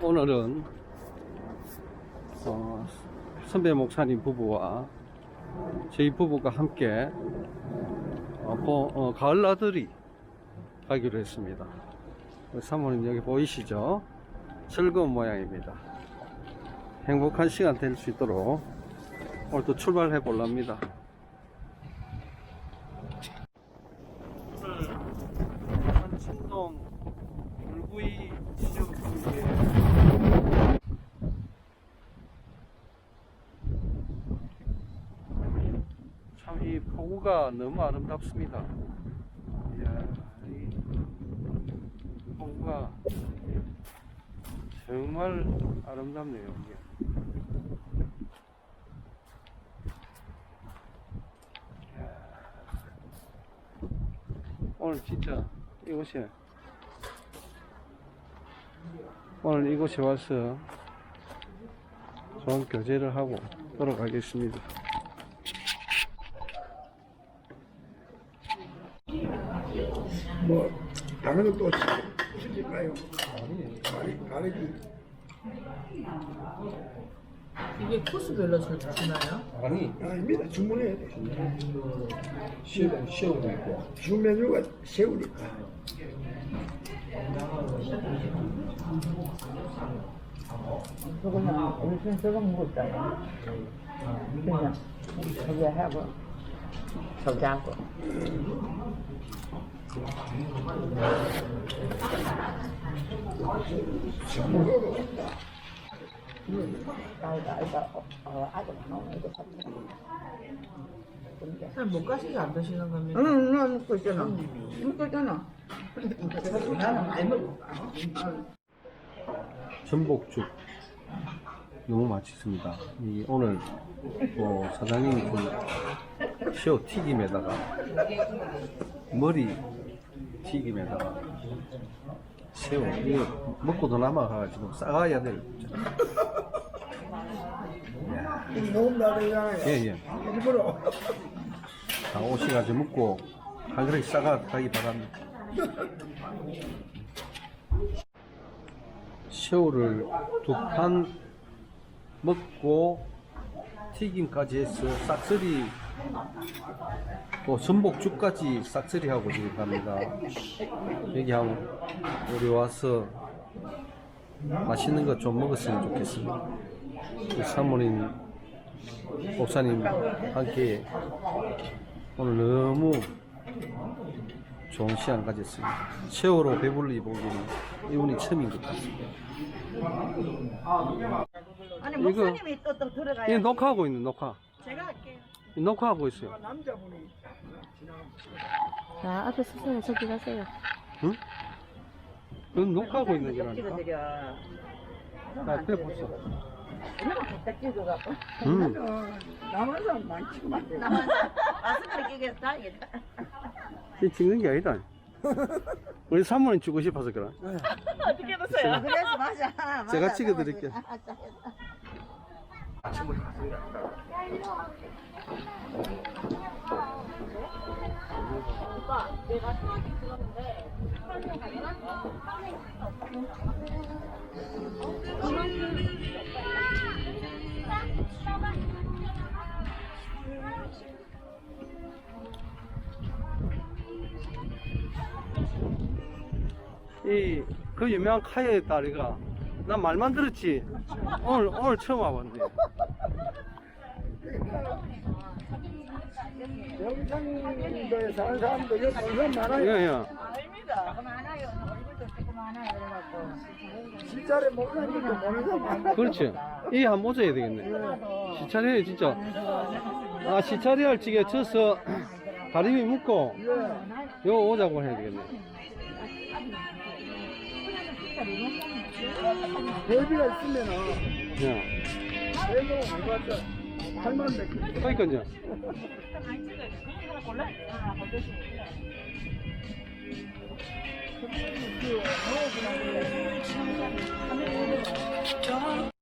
오늘은 어, 선배 목사님 부부와 저희 부부가 함께 어, 보- 어, 가을 나들이 가기로 했습니다. 사모님 여기 보이시죠? 즐거운 모양입니다. 행복한 시간 될 수 있도록 오늘도 출발해 볼랍니다. 오늘 한친동 물구이 지역에 참이 포구가 너무 아름답습니다. 이야, 이 포구가 정말 아름답네요. 오늘 진짜 이곳에 오늘 이곳에 와서 좋은 교제를 하고 돌아가겠습니다. 뭐 다른 것도 시킬까요? 가리 가리기 이게 코스별로 주- 주나요? 아니 아닙니다. 주문해야 돼. 시험 시험도 있고 주 메뉴가 새우니까. 저거는 우리 저거 먹었잖아. 그냥 저거 하고 저기 하고. 나이가 아이가 어 아직 나오는 거 같아. 그냥 못 가시게 안 드시는 겁니까? 응, 나 먹고 있잖아. 먹고 있잖아. 나는. 전복죽 너무 맛있습니다. 이 오늘 뭐 사장님이 좀 새우 튀김에다가 머리 튀김에다가 새우 이거 먹고 더 남아가지고 싸가야 될. 이야, 너무 나르잖아요. 예, 예. 일부러. 다 오셔가지고 먹고 한 그릇 싸가 가기 바랍니다. 새우를 두 판 먹고 튀김까지 해서 싹쓸이 또 전복죽까지 싹쓸이 하고 지금 갑니다. 여기 한번 우리 와서 맛있는 거 좀 먹었으면 좋겠습니다. 사모님, 목사님 함께 오늘 너무 좋은 시간 가졌습니다. 세월호 배불리 보기는 이분이 처음인 것 같습니다. 아니 목사님이 또 또 들어가야 이 녹화하고 있는 녹화. 녹화하고 있어요. 남자분이 자, 앞에 서세요. 저기 가세요. 응? 그건 녹화하고 있는 좀 거라니까. 나 그래 보소. 응. 나만 마스크를 끼겠어 다행이다. 이 찍는 게 아니다. 우리 사모님 주고 싶어서 그래. 어떻게 해보세요? 그래서 맞아. 맞아. 제가 찍어드릴게요. 아, 자, 이그 유명한 카야의 딸이가 나 말만 들었지. 오늘 오늘 처음 와봤네. 영상도에 사는 사람도 여기 사람 많아요. 예, 예. 얼굴도 많아요. 얼굴도 조금 많아요. 그래갖고. 실제로 목사님도 보는 사람 많아. 그렇지. 이 한 모자야 되겠네. 시차례 진짜. 아 시차례할 지게 져서 다리미 묶고 요 오자고 해야 되겠네. 대비가 있으면은 예. 대비가 못 봤다. 8만 몇 개. 그러니까요.